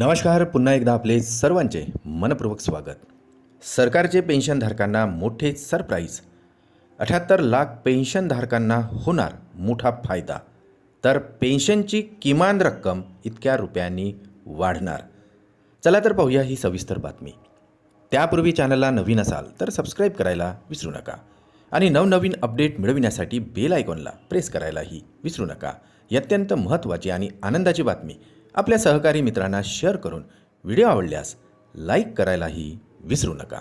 नमस्कार पुन्हा एकदा आपले सर्वांचे मनपूर्वक स्वागत. सरकारचे पेन्शनधारकांना मोठे सरप्राईज. अठ्याहत्तर लाख पेन्शनधारकांना होणार मोठा फायदा. तर पेन्शनची किमान रक्कम इतक्या रुपयांनी वाढणार. चला तर पाहूया ही सविस्तर बातमी. त्यापूर्वी चॅनलला नवीन असाल तर सबस्क्राईब करायला विसरू नका. आणि नवनवीन अपडेट मिळविण्यासाठी बेल आयकॉनला प्रेस करायलाही विसरू नका. ही अत्यंत महत्त्वाची आणि आनंदाची बातमी. आपल्या सहकारी मित्रांना शेअर करून व्हिडिओ आवडल्यास लाईक करायलाही विसरू नका.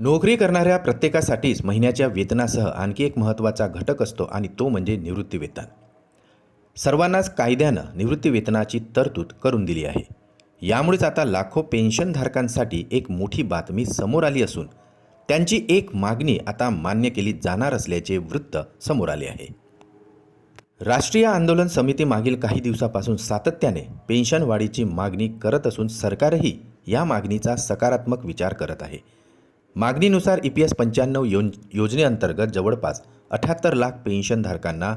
नोकरी करणाऱ्या प्रत्येकासाठीच महिन्याच्या वेतनासह आणखी एक महत्त्वाचा घटक असतो आणि तो म्हणजे निवृत्तीवेतन सर्वांनाच कायद्यानं निवृत्तीवेतनाची तरतूद करून दिली आहे. यामुळेच आता लाखो पेन्शनधारकांसाठी एक मोठी बातमी समोर आली असून त्यांची एक मागणी आता मान्य केली जाणार असल्याचे वृत्त समोर आले आहे. राष्ट्रीय आंदोलन समिती मागील काही दिवसापासून सातत्याने पेन्शन वाढीची मागणी करत असून सरकारही या मागणीचा सकारात्मक विचार करत आहे. मागणीनुसार ई पी एस पंच्याण्णव यो योजनेअंतर्गत जवळपास अठ्याहत्तर लाख पेन्शनधारकांना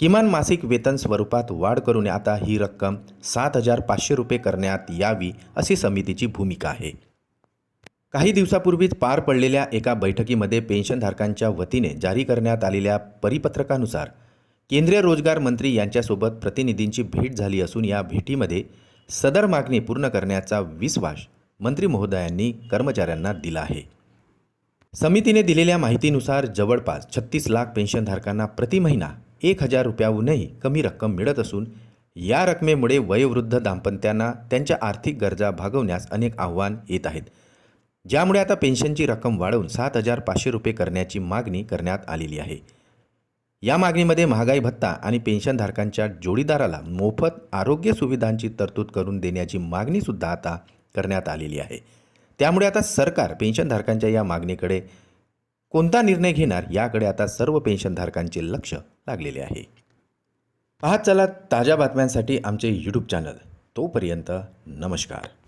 किमान मासिक वेतन स्वरूपात वाढ करून आता ही रक्कम सात हजार पाचशे रुपये करण्यात यावी अशी समितीची भूमिका आहे. काही दिवसापूर्वीच पार पडलेल्या एका बैठकीमध्ये पेन्शनधारकांच्या वतीने जारी करण्यात आलेल्या परिपत्रकानुसार केंद्रीय रोजगार मंत्री यांच्यासोबत प्रतिनिधींची भेट झाली असून या भेटीमध्ये सदर मागणी पूर्ण करण्याचा विश्वास मंत्री महोदयांनी कर्मचाऱ्यांना दिला आहे. समितीने दिलेल्या माहितीनुसार जवळपास छत्तीस लाख पेन्शनधारकांना प्रति महिना एक हजार रुपयाहूनही कमी रक्कम मिळत असून या रकमेमुळे वयोवृद्ध दाम्पत्यांना त्यांच्या आर्थिक गरजा भागवण्यास अनेक आव्हान येत आहेत. ज्यामुळे आता पेन्शनची रक्कम वाढवून सात हजार पाचशे रुपये करण्याची मागणी करण्यात आलेली आहे. या मागणीमध्ये महागाई भत्ता आणि पेन्शनधारकांच्या जोडीदाराला मोफत आरोग्य सुविधांची तरतूद करून देण्याची मागणीसुद्धा आता करण्यात आलेली आहे. त्यामुळे आता सरकार पेन्शनधारकांच्या या मागणीकडे कोणता निर्णय घेणार याकडे आता सर्व पेन्शनधारकांचे लक्ष लागलेले आहे. पाहत चला ताज्या बातम्यांसाठी आमचे यूट्यूब चॅनल तोपर्यंत नमस्कार.